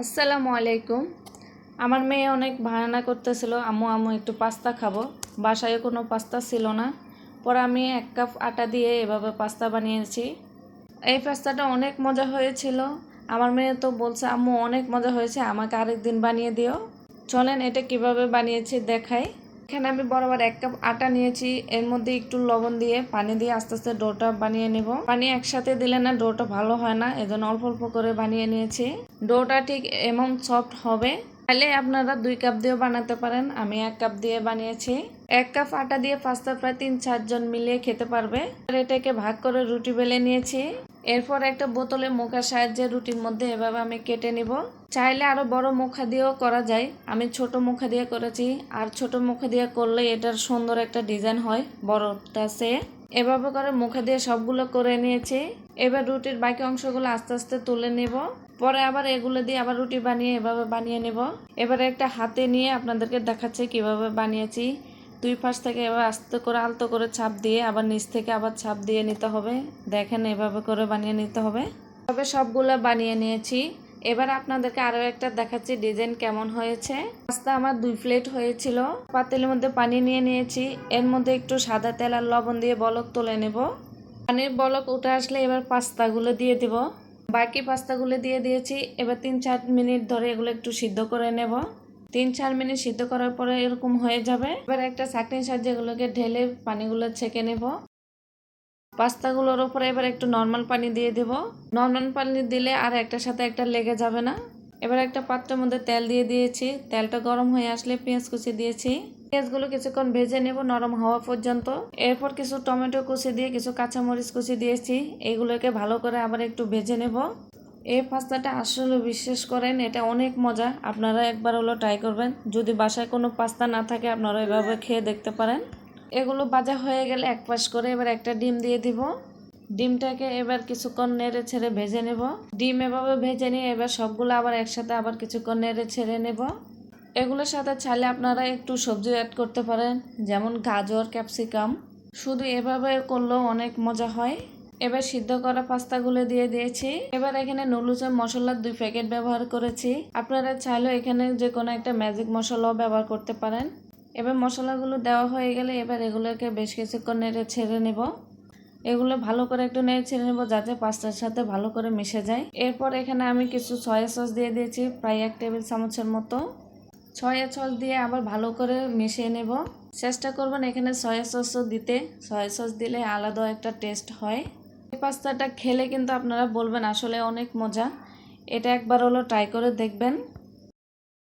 আসসালামু আলাইকুম। আমার মেয়ে অনেক বাহানা করতেছিল, আম্মু আম্মু, একটু পাস্তা খাব। বাসায় কোনো পাস্তা ছিল না। পরে আমি এক কাপ আটা দিয়ে এভাবে পাস্তা বানিয়েছি। এই পাস্তাটা অনেক মজা হয়েছিল। আমার মেয়ে তো বলছে, আম্মু, অনেক মজা হয়েছে, আমাকে আরেকদিন বানিয়ে দিও। চলেন, এটা কীভাবে বানিয়েছি দেখাই। এখানে আমি বরাবর এক কাপ আটা নিয়েছি। এর মধ্যে একটু লবণ দিয়ে, পানি দিয়ে আস্তে আস্তে ডোটা বানিয়ে নেব। পানি একসাথে দিলে না ডোটা ভালো হয় না, এজন্য অল্প অল্প করে বানিয়ে নিয়েছি। ডোটা ঠিক এমন সফট হবে। তাহলে আপনারা দুই কাপ দিয়েও বানাতে পারেন, আমি এক কাপ দিয়ে বানিয়েছি। এক কাপ আটা দিয়ে পাস্তা প্রায় তিন চারজন মিলিয়ে খেতে পারবে। এটাকে ভাগ করে রুটি বেলে নিয়েছি। এরপর একটা বোতলে মুখার সাহায্যে রুটির মধ্যে এভাবে আমি কেটে নিব। চাইলে আরও বড় মুখা দিয়েও করা যায়। আমি ছোট মুখা দিয়ে করেছি। আর ছোট মুখা দিয়ে করলে এটার সুন্দর একটা ডিজাইন হয়, বড়টা সে। এভাবে করে মুখে দিয়ে সবগুলো করে নিয়েছি। এবার রুটির বাকি অংশগুলো আস্তে আস্তে তুলে নেব। পরে আবার এগুলো দিয়ে আবার রুটি বানিয়ে এভাবে বানিয়ে নেব। এবারে একটা হাতে নিয়ে আপনাদেরকে দেখাচ্ছে কীভাবে বানিয়েছি। দুই পাশ থেকে এবার আস্তে করে আলতো করে ছাপ দিয়ে আবার নিচ থেকে আবার ছাপ দিয়ে নিতে হবে। দেখেন এভাবে করে বানিয়ে নিতে হবে। তবে সবগুলো বানিয়ে নিয়েছি। এবার আপনাদেরকে আরও একটা দেখাচ্ছি ডিজাইন কেমন হয়েছে। পাস্তা আমার দুই প্লেট হয়েছিল। পাতিলের মধ্যে পানি নিয়ে নিয়েছি। এর মধ্যে একটু সাদা তেল আর লবণ দিয়ে বলক তুলে নেব। পানির বলক উঠে আসলে এবার পাস্তাগুলো দিয়ে দেব। বাকি পাস্তাগুলো দিয়ে দিয়েছি। এবার তিন চার মিনিট ধরে এগুলো একটু সিদ্ধ করে নেব। তিন চার মিনিট সিদ্ধ করার পরে এরকম হয়ে যাবে। এবার একটা চাকনির সাহায্যে এগুলোকে ঢেলে পানিগুলো ছেঁকে নেব। পাস্তাগুলোর ওপরে এবার একটু নর্মাল পানি দিয়ে দেব। নর্মাল পানি দিলে আর একটার সাথে একটা লেগে যাবে না। এবার একটা পাত্রের মধ্যে তেল দিয়ে দিয়েছি। তেলটা গরম হয়ে আসলে পেঁয়াজ কুচি দিয়েছি। পেঁয়াজগুলো কিছুক্ষণ ভেজে নেব নরম হওয়া পর্যন্ত। এরপর কিছু টমেটো কুচি দিয়ে কিছু কাঁচামরিচ কুচি দিয়েছি। এগুলোকে ভালো করে আবার একটু ভেজে নেব। এই পাস্তাটা আসলে বিশ্বাস করেন, এটা অনেক মজা। আপনারা একবার হলো ট্রাই করবেন। যদি বাসায় কোনো পাস্তা না থাকে, আপনারা এভাবে খেয়ে দেখতে পারেন। এগুলো ভাজা হয়ে গেলে এক পাশ করে এবার একটা ডিম দিয়ে দিব। ডিমটাকে এবার কিছুক্ষণ নেড়ে ছেড়ে ভেজে নেব। ডিম এভাবে ভেজে নিয়ে এবার সবগুলো আবার একসাথে আবার কিছুক্ষণ নেড়ে ছেড়ে নেব। এগুলোর সাথে চাইলে আপনারা একটু সবজি অ্যাড করতে পারেন, যেমন গাজর ক্যাপসিকাম শুধু এভাবে করলেও অনেক মজা হয়। এবার সিদ্ধ করা পাস্তাগুলো দিয়ে দিয়েছি। এবার এখানে নুডলসের মশলার দুই প্যাকেট ব্যবহার করেছি। আপনারা চাইলেও এখানে যে কোনো একটা ম্যাজিক মশলাও ব্যবহার করতে পারেন। এবার মশলাগুলো দেওয়া হয়ে গেলে এবার এগুলোকে বেশ কিছুক্ষণ নেড়ে ছেড়ে নেব। এগুলো ভালো করে একটু নেড়ে ছেড়ে নেব যাতে পাস্তার সাথে ভালো করে মিশে যায়। এরপর এখানে আমি কিছু সয়া সস দিয়ে দিয়েছি, প্রায় এক টেবিল চামচের মতো। সয়া সস দিয়ে আবার ভালো করে মিশিয়ে নেব। চেষ্টা করবেন এখানে সয়া সসও দিতে। সয়া সস দিলে আলাদা একটা টেস্ট হয়। পাস্তাটা খেলে কিন্তু আপনারা বলবেন আসলে অনেক মজা। এটা একবার হলো ট্রাই করে দেখবেন।